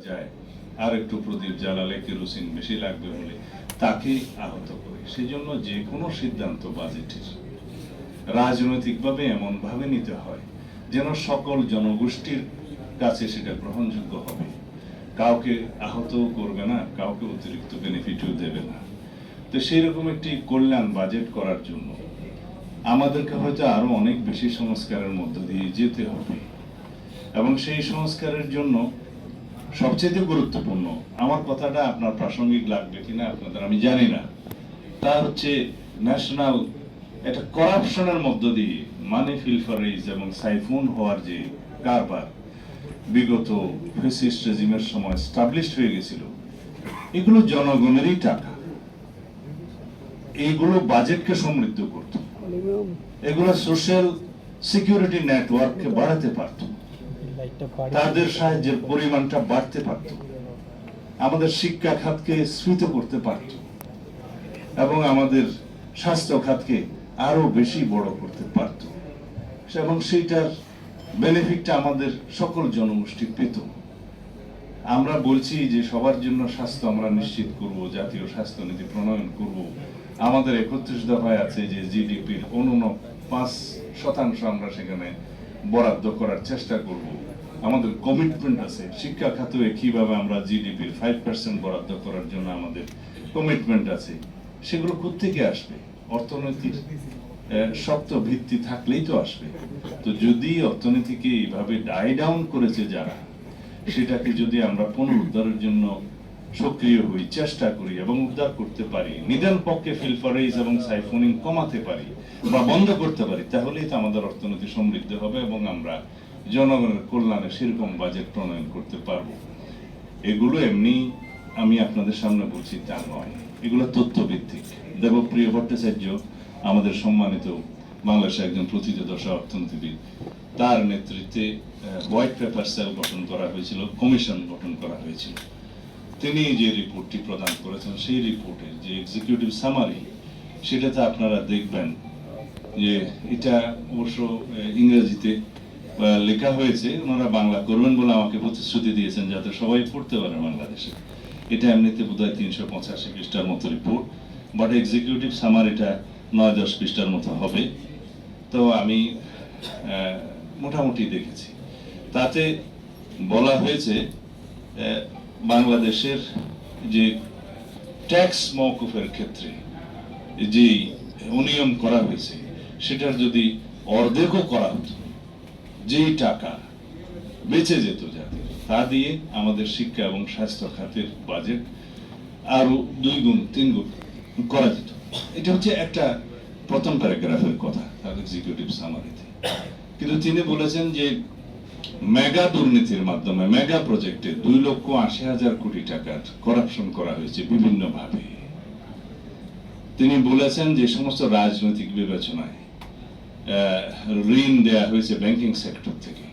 যায়। আর একটু প্রদীপ জ্বালালে কেরোসিন বেশি লাগবে বলে তাকে আহত করে। সেই জন্য যে কোনো সিদ্ধান্ত বাজেটের। রাজনৈতিকভাবে এমন ভাবে নিতে হয় যেন সকল জনগোষ্ঠীর কাছে সেটা গ্রহণযোগ্য হবে। কাউকে আহত করবে না, কাউকে অতিরিক্ত বেনিফিটও দেবে না। তো সেই রকম একটি কল্যাণ বাজেট করার জন্য আমাদেরকে হয়তো আরও অনেক বেশি সংস্কারের মধ্য দিয়ে যেতে হবে। এবং সেই সংস্কারের জন্য সবচেয়ে গুরুত্বপূর্ণ। আমার কথাটা আপনার প্রাসঙ্গিক লাগবে কিনা আপনাদের আমি জানি না। তা হচ্ছে ন্যাশনাল একটা করাপশনের মধ্য দিয়ে মানি ফিলফারেজ এবং সাইফুন হওয়ার যে কারবার বিগত ফেসিস্ট রেজিমের সময় স্টাবলিশড হয়ে গেছিল এগুলো জনগণেরই টাকা। এইগুলো বাজেটকে সমৃদ্ধ করত। এগুলো সোশ্যাল সিকিউরিটি নেটওয়ার্ককে বাড়াতে পারতো। তাদের সাহায্যের পরিমাণটা বাড়তে পারত। আমাদের শিক্ষা খাতকে স্ফীত করতে পারত। এবং আমাদের স্বাস্থ্য খাতকে আরও বেশি বড় করতে পারত। এবং সেইটার বেনিফিটটা আমাদের সকল জনগোষ্ঠী পেত। আমরা বলছি যে সবার জন্য স্বাস্থ্য আমরা নিশ্চিত করব, জাতীয় স্বাস্থ্য নীতি প্রণয়ন করব। আমাদের একত্রিশ দফায় আছে যে জিডিপির অনুন পাঁচ শতাংশ আমরা সেখানে বরাদ্দ করার চেষ্টা করব। আমাদের কমিটমেন্ট আছে। শিক্ষা খাতে কীভাবে আমরা জিডিপির ফাইভ পার্সেন্ট বরাদ্দ করার জন্য আমাদের কমিটমেন্ট আছে। সেগুলো কোথেকে আসবে? অর্থনৈতিক শক্ত ভিত্তি থাকলেই তো আসবে। তো যদি অর্থনীতিকে এইভাবে ডাই ডাউন করেছে যারা, সেটাকে যদি আমরা পুনরুদ্ধারের জন্য সক্রিয় হই, চেষ্টা করি এবং উদ্ধার করতে পারি, নিদান পক্ষে ফিলফারেজ এবং সাইফোনিং কমাতে পারি বা বন্ধ করতে পারি, তাহলেই তো আমাদের অর্থনীতি সমৃদ্ধ হবে এবং আমরা জনগণের কল্যাণে সেরকম বাজেট প্রণয়ন করতে পারব। এগুলো এমনি আমি আপনাদের সামনে বলছি, তা নয়। এগুলো তথ্যভিত্তিক। দেবপ্রিয় ভট্টাচার্য, আমাদের সম্মানিত বাংলাদেশের একজন প্রথিতদশা অর্থনীতিবিদ, তার নেতৃত্বে হোয়াইট পেপার সেল গঠন করা হয়েছিল কমিশন গঠন করা হয়েছিল। তিনি যে রিপোর্টটি প্রদান করেছেন, সেই রিপোর্টের যে এক্সিকিউটিভ সামারি সেটাতে আপনারা দেখবেন যে এটা অবশ্য ইংরেজিতে লেখা হয়েছে, ওনারা বাংলা করবেন বলে আমাকে প্রতিশ্রুতি দিয়েছেন যাতে সবাই পড়তে পারে বাংলাদেশে। এটা এমনিতে বোধ হয় তিনশো পঁচাশি পৃষ্ঠার মতো রিপোর্ট বাট এক্সিকিউটিভ সামার এটা নয় দশ পৃষ্ঠার মতো হবে। তো আমি মোটামুটি দেখেছি। তাতে বলা হয়েছে বাংলাদেশের যে ট্যাক্স মৌকুফের ক্ষেত্রে যে অনিয়ম করা হয়েছে, সেটার যদি অর্ধেকও করা হতো, যেই টাকা বেঁচে যেত যাদের তা দিয়ে আমাদের শিক্ষা এবং স্বাস্থ্য খাতের বাজেট আরও দুই গুণ, তিন গুণ করা যেত। এটা হচ্ছে একটা প্রথম প্যারাগ্রাফের কথা এক্সিকিউটিভ সামারিতে কিন্তু তিনি বলেছেন যে মেগা দুর্নীতির মাধ্যমে, মেগা প্রজেক্টে দুই লক্ষ আশি হাজার কোটি টাকার করাপশন করা হয়েছে বিভিন্ন ভাবে তিনি বলেছেন যে সমস্ত রাজনৈতিক বিবেচনায় ঋণ দেয়া হয়েছে ব্যাংকিং সেক্টর থেকে,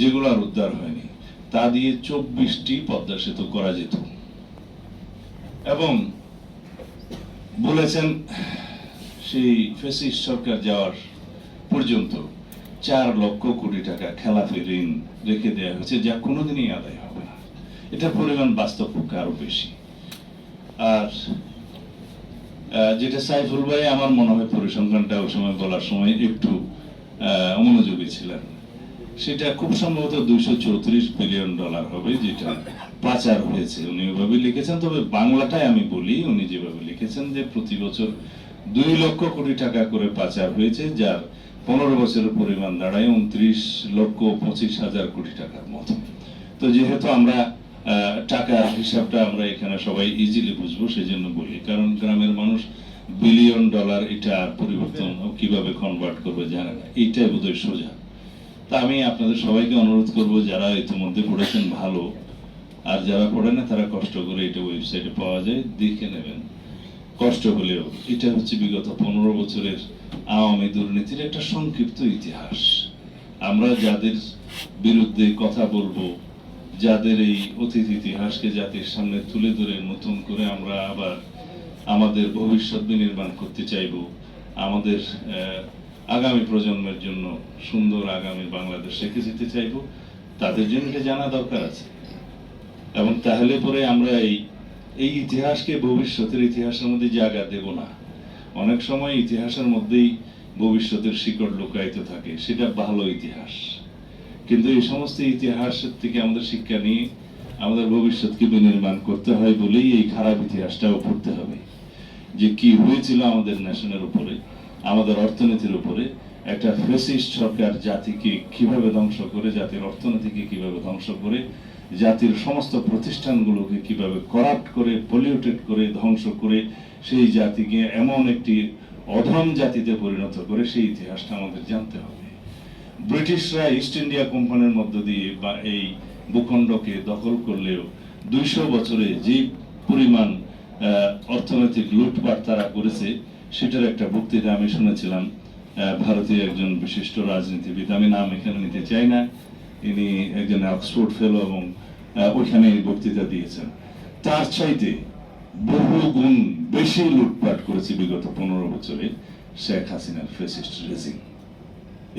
যেগুলো আর উদ্ধার হয়নি। তা দিয়ে চব্বিশটি পদ্মা সেতু করা যেত। এবং বলেছেন সেই ফেসিস সরকার যাওয়ার পর্যন্ত চার লক্ষ কোটি টাকা খেলাফি ঋণ রেখে দেওয়া হয়েছে, যা কোনোদিনই আদায় হবে না। এটা পরিমাণ বাস্তব পক্ষে আরও বেশি। আর যেটা সাইফুল ভাই, আমার মনে হয় পরিসংখ্যানটা ওই সময় বলার সময় একটু অমনোযোগী ছিলেন। সেটা খুব সম্ভবত দুইশো চৌত্রিশ বিলিয়ন ডলার হবে, যেটা পাচার হয়েছে। উনি ওইভাবে লিখেছেন, তবে বাংলাটাই আমি বলি, উনি যেভাবে লিখেছেন যে প্রতি বছর দুই লক্ষ কোটি টাকা করে পাচার হয়েছে, যার পনেরো বছরের পরিমাণ দাঁড়ায়, উনত্রিশ লক্ষ পঁচিশ হাজার কোটি টাকার মতো। তো যেহেতু আমরা টাকার হিসাবটা আমরা এখানে সবাই ইজিলি বুঝব, সেজন্য বলি। কারণ গ্রামের মানুষ বিলিয়ন ডলার এটা পরিবর্তন কীভাবে কনভার্ট করবে জানে না। এইটাই বোধহয় সোজা। তা আমি আপনাদের সবাইকে অনুরোধ করব, যারা ইতিমধ্যে পড়েছেন ভালো, আর যারা পড়ে না, তারা কষ্ট করে এটা ওয়েবসাইটে পাওয়া যায়, দেখে নেবেন। কষ্ট হলেও এটা হচ্ছে বিগত পনেরো বছরের আওয়ামী দুর্নীতির একটা সংক্ষিপ্ত ইতিহাস। আমরা যাদের বিরুদ্ধে কথা বলব, যাদের এই অতীত ইতিহাসকে জাতির সামনে তুলে ধরে নতুন করে আমরা আবার আমাদের ভবিষ্যৎ বিনির্মাণ করতে চাইব, আমাদের আগামী প্রজন্মের জন্য সুন্দর আগামী বাংলাদেশ রেখে যেতে চাইব, তাদের জন্য এটা জানা দরকার আছে। এবং তাহলে পরে আমরা এই এই ইতিহাসকে ভবিষ্যতের ইতিহাসের মধ্যে জায়গা দেব না। অনেক সময় ইতিহাসের মধ্যেই ভবিষ্যতের শিকড় লুকায়িত থাকে, সেটা ভালো ইতিহাস। কিন্তু এই সমস্ত ইতিহাসের থেকে আমাদের শিক্ষা নিয়ে আমাদের ভবিষ্যৎকে বিনির্মাণ করতে হয় বলেই এই খারাপ ইতিহাসটাও পড়তে হবে। যে কি হয়েছিল আমাদের ন্যাশনের উপরে, আমাদের অর্থনীতির উপরে, একটা ফেসিস্ট সরকার জাতিকে কীভাবে ধ্বংস করে, জাতির অর্থনীতিকে কীভাবে ধ্বংস করে জাতির সমস্ত প্রতিষ্ঠানগুলোকে কীভাবে করাপ্ট করে পলিউটেড করে, ধ্বংস করে, সেই জাতিকে এমন একটি অধম জাতিতে পরিণত করে, সেই ইতিহাসটা আমাদের জানতে হবে। ব্রিটিশরা ইস্ট ইন্ডিয়া কোম্পানির মধ্য দিয়ে বা এই ভূখণ্ডকে দখল করলেও দুইশো বছরে যে পরিমাণ অর্থনৈতিক লুটপাট তারা করেছে, সেটার একটা বক্তৃতা আমি শুনেছিলাম। ভারতীয় একজন বিশিষ্ট রাজনীতিবিদ, আমি নাম এখানে নিতে চাই না। ইনি একজন অক্সফোর্ড ফেলো এবং ওইখানে বক্তৃতা দিয়েছেন। তার চাইতে বহু গুণ বেশি লুটপাট করেছে বিগত পনেরো বছরে শেখ হাসিনার ফেসিস্ট রেজিম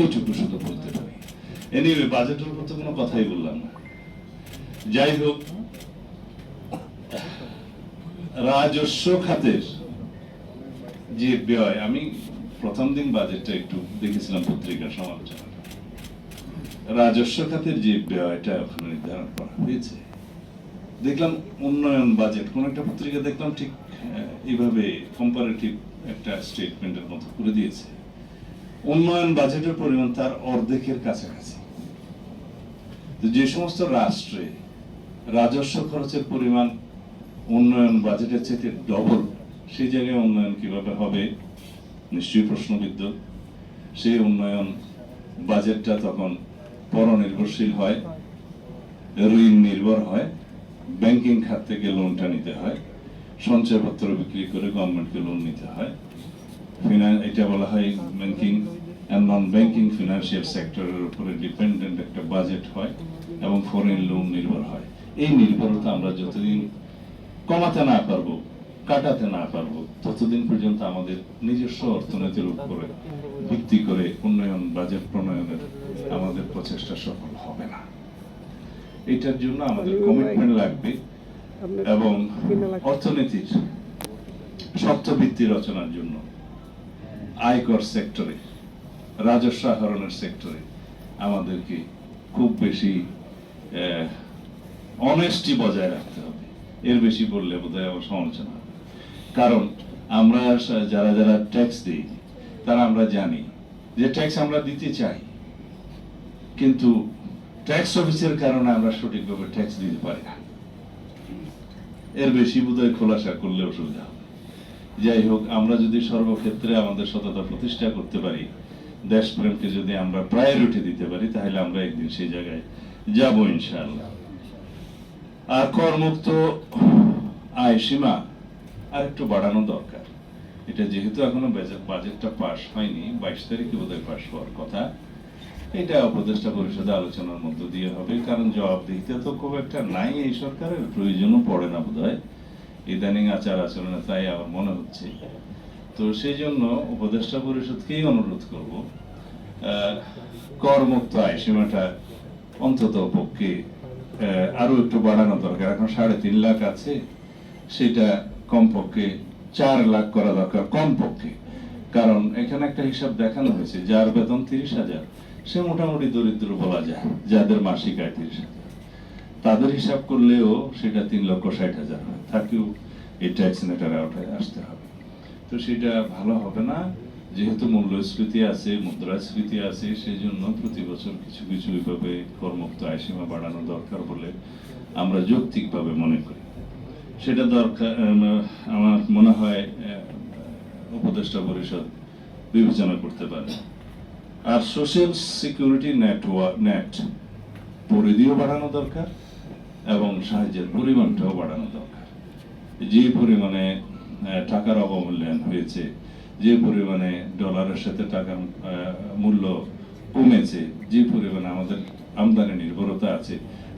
এইটুকু শুধু বলতে পারি। এনিওয়ে বাজেটের উপর তো কোনো কথাই বললাম না। যাই হোক, রাজস্ব খাতের যে ব্যয়, আমি প্রথম দিন বাজেটটা একটু দেখেছিলাম পত্রিকার সমালোচনা। রাজস্ব খাতের যে ব্যয়টা ওখানে নির্ধারণ করা হয়েছে, দেখলাম উন্নয়ন বাজেট, কোন একটা পত্রিকা দেখলাম ঠিক এইভাবে কম্পারেটিভ একটা স্টেটমেন্টের মতো করে দিয়েছে। উন্নয়ন বাজেটের পরিমাণ তার অর্ধেকের কাছাকাছি। যে সমস্ত রাষ্ট্রে রাজস্ব খরচের পরিমাণ উন্নয়ন বাজেটের চাইতে ডবল সেই জায়গায় উন্নয়ন কীভাবে হবে? নিশ্চয়ই প্রশ্নবিদ্ধ। সেই উন্নয়ন বাজেটটা তখন পরনির্ভরশীল হয়, ঋণ নির্ভর হয় ব্যাংকিং খাত থেকে লোনটা নিতে হয়, সঞ্চয়পত্র বিক্রি করে গভর্নমেন্টকে লোন নিতে হয়। ফিনান্স এটা বলা হয় ব্যাংকিং নন ব্যাংকিং ফিনান্সিয়াল সেক্টরের উপরে ডিপেন্ডেন্ট একটা বাজেট হয় এবং ফরেন লোন নির্ভর হয়। এই নির্ভরতা আমরা যতদিন কমাতে না পারব কাটাতে না পারব। ততদিন পর্যন্ত আমাদের নিজস্ব অর্থনীতির উপরে ভিত্তি করে উন্নয়ন, বাজেট প্রণয়নের আমাদের প্রচেষ্টা সফল হবে না। এটার জন্য আমাদের কমিটমেন্ট লাগবে এবং অর্থনীতির শক্ত ভিত্তি রচনার জন্য আয়কর সেক্টরে, রাজস্ব আহরণের সেক্টরে আমাদেরকে খুব বেশি অনেস্টি বজায় রাখতে হবে। এর বেশি বললে বোধহয় আবার সমালোচনা কারণ আমরা যারা যারা ট্যাক্স দিই, তারা আমরা জানি যে ট্যাক্স আমরা দিতে চাই। কিন্তু ট্যাক্স অফিসের কারণে আমরা সঠিকভাবে ট্যাক্স দিতে পারি না। এর বেশি বোধহয় খোলাসা করলে অসুবিধা হবে। যাই হোক, আমরা যদি সর্বক্ষেত্রে আমাদের সততা প্রতিষ্ঠা করতে পারি, দেশপ্রেমকে যদি আমরা প্রায়োরিটি দিতে পারি, তাহলে আমরা একদিন সেই জায়গায় যাব ইনশাআল্লাহ। আর করমুক্ত আয় সীমা আর একটু বাড়ানো দরকার। এটা যেহেতু এখনও বাজেট- বাজেটটা পাশ হয়নি বাইশ তারিখে বোধহয় পাশ হওয়ার কথা। এটা উপদেষ্টা পরিষদে আলোচনার মধ্য দিয়ে হবে কারণ জবাবদিহিতে তো খুব একটা নাই এই সরকারের প্রয়োজনও পড়ে না বোধহয়। ইদানিং আচার আচরণে তাই আমার মনে হচ্ছে। তো সেই জন্য উপদেষ্টা পরিষদকেই অনুরোধ করব করমুক্ত আয় সীমাটা অন্তত পক্ষে আহ, আরও একটু বাড়ানো দরকার। এখন সাড়ে তিন লাখ আছে সেটা কমপক্ষে চার লাখ করা দরকার, কমপক্ষে। কারণ এখানে একটা হিসাব দেখানো হয়েছে, যার বেতন তিরিশ হাজার, সে মোটামুটি দরিদ্র বলা যায়, যাদের মাসিক আয় তিরিশ হাজার। তাদের হিসাব করলেও সেটা তিন লক্ষ ষাট হাজার হয়। তাকেও এই ট্যাক্স নেটার আওতায় আসতে হবে। তো সেটা ভালো হবে না, যেহেতু মূল্যস্ফীতি আছে, মুদ্রাস্ফীতি আছে সেই জন্য প্রতি বছর কিছু কিছু এইভাবে কর্মুক্ত আয়সীমা বাড়ানো দরকার বলে আমরা যৌক্তিকভাবে মনে করি। সেটা দরকার আমার মনে হয় উপদেষ্টা পরিষদ বিবেচনা করতে পারে। আর সোশ্যাল সিকিউরিটি নেটওয়ার্ক নেট পরিধিও বাড়ানো দরকার এবং সাহায্যের পরিমাণটাও বাড়ানো দরকার। যে পরিমাণে টাকার অবমূল্যায়ন হয়েছে, যে পরিমাণে ডলারের সাথে টাকার মূল্য কমেছে, যে পরিমাণে আমাদের আমদানি নির্ভরতা আছে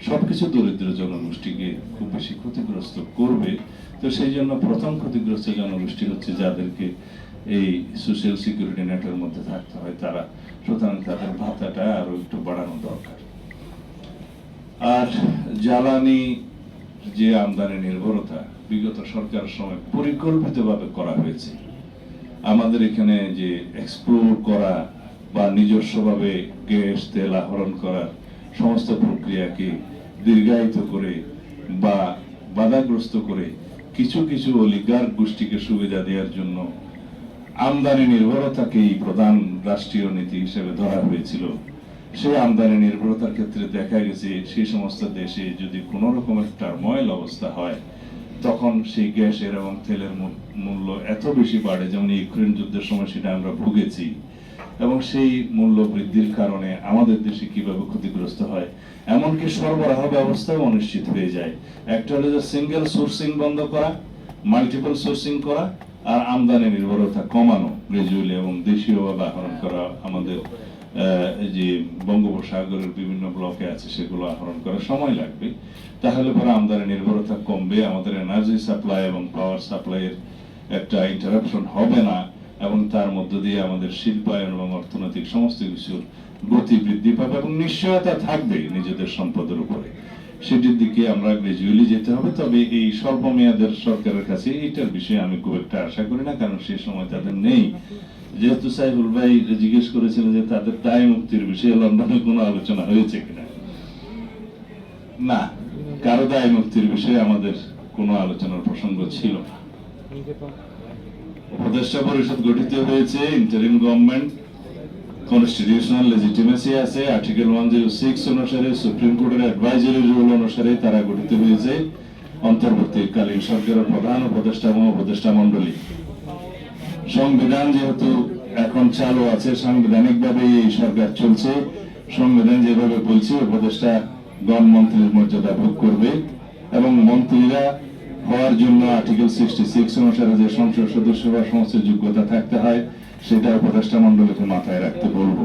সবকিছু দরিদ্র জনগোষ্ঠীকে খুব বেশি ক্ষতিগ্রস্ত করবে। তো সেই জন্য প্রথম ক্ষতিগ্রস্ত জনগোষ্ঠী হচ্ছে যাদেরকে এই সোশ্যাল সিকিউরিটি নেটের মধ্যে থাকতে হয়। তারা সুতরাং তাদের ভাতাটা আরও একটু বাড়ানো দরকার। আর জ্বালানি যে আমদানি নির্ভরতা বিগত সরকারের সময় পরিকল্পিতভাবে করা হয়েছে। আমাদের এখানে যে এক্সপ্লোর করা বা নিজস্বভাবে গ্যাস, তেল আহরণ করার সমস্ত প্রক্রিয়াকে দীর্ঘায়িত করে বা বাধাগ্রস্ত করে কিছু কিছু অলিগার গোষ্ঠীকে সুবিধা দেওয়ার জন্য আমদানি নির্ভরতাকেই প্রধান রাষ্ট্রীয় নীতি হিসেবে ধরা হয়েছিল। সেই আমদানি নির্ভরতার ক্ষেত্রে দেখা গেছে সেই সমস্ত দেশে যদি কোনো রকমের টার্ময়েল অবস্থা হয়, তখন সেই গ্যাসের এবং তেলের মূল্য এত বেশি বাড়ে, যেমন ইউক্রেন যুদ্ধের সময় সেটা আমরা ভুগেছি। এবং সেই মূল্য বৃদ্ধির কারণে আমাদের দেশে কীভাবে ক্ষতিগ্রস্ত হয়, এমনকি সরবরাহ ব্যবস্থাও অনিশ্চিত হয়ে যায়। একটা হলো যে সিঙ্গেল সোর্সিং বন্ধ করা মাল্টিপল সোর্সিং করা, আর আমদানি নির্ভরতা কমানো গ্রাজুয়ালি এবং দেশীয়ভাবে আহরণ করা আমাদের যে বঙ্গোপসাগরের বিভিন্ন ব্লকে আছে সেগুলো আহরণ করা সময় লাগবে। তাহলে পরে আমদানি নির্ভরতা কমবে, আমাদের এনার্জি সাপ্লাই এবং পাওয়ার সাপ্লাইয়ের একটা ইন্টারাপশন হবে না। এবং তার মধ্য দিয়ে আমাদের শিল্পায়ন এবং অর্থনৈতিক সমস্ত কিছুর গতি বৃদ্ধি পাবে এবং নিশ্চয়তা থাকবে নিজেদের সম্পদের উপরে। সেটির দিকে আমরা গ্রাজুয়ালি যেতে হবে, তবে এই স্বল্প মেয়াদের সরকারের কাছে এইটার বিষয়ে আমি খুব একটা আশা করি না, কারণ সে সময় তাদের নেই। যেহেতু সাইফুল ভাই জিজ্ঞেস করেছিলেন যে তাদের দায় মুক্তির বিষয়ে লন্ডনে কোনো আলোচনা হয়েছে কিনা। না, কারও দায় মুক্তির বিষয়ে আমাদের কোনো আলোচনার প্রসঙ্গ ছিল না। উপদেষ্টা পরিষদ গঠিত হয়েছে ইন্টারিম গভর্নমেন্ট কনস্টিটিউশনাল লেজিটিমেসি আছে আর্টিকেল ওয়ান জিরো সিক্স অনুসারে সুপ্রিম কোর্টের অ্যাডভাইজারি রুল অনুসারে তারা গঠিত হয়েছে, অন্তর্বর্তীকালীন সরকারের প্রধান উপদেষ্টা এবং উপদেষ্টা মন্ডলী সংবিধান যেহেতু এখন চালু আছে সাংবিধানিক ভাবে এই সরকার চলছে। সংবিধান যেভাবে বলছে, উপদেষ্টা গণমন্ত্রীর মর্যাদা ভোগ করবে এবং মন্ত্রীরা হওয়ার জন্য আর্টিকেল সিক্সটি সিক্স অনুসারে যে সংসদ সদস্য বা সমস্ত যোগ্যতা থাকতে হয়, সেটা উপদেষ্টা মন্ডলীকে মাথায় রাখতে বলব।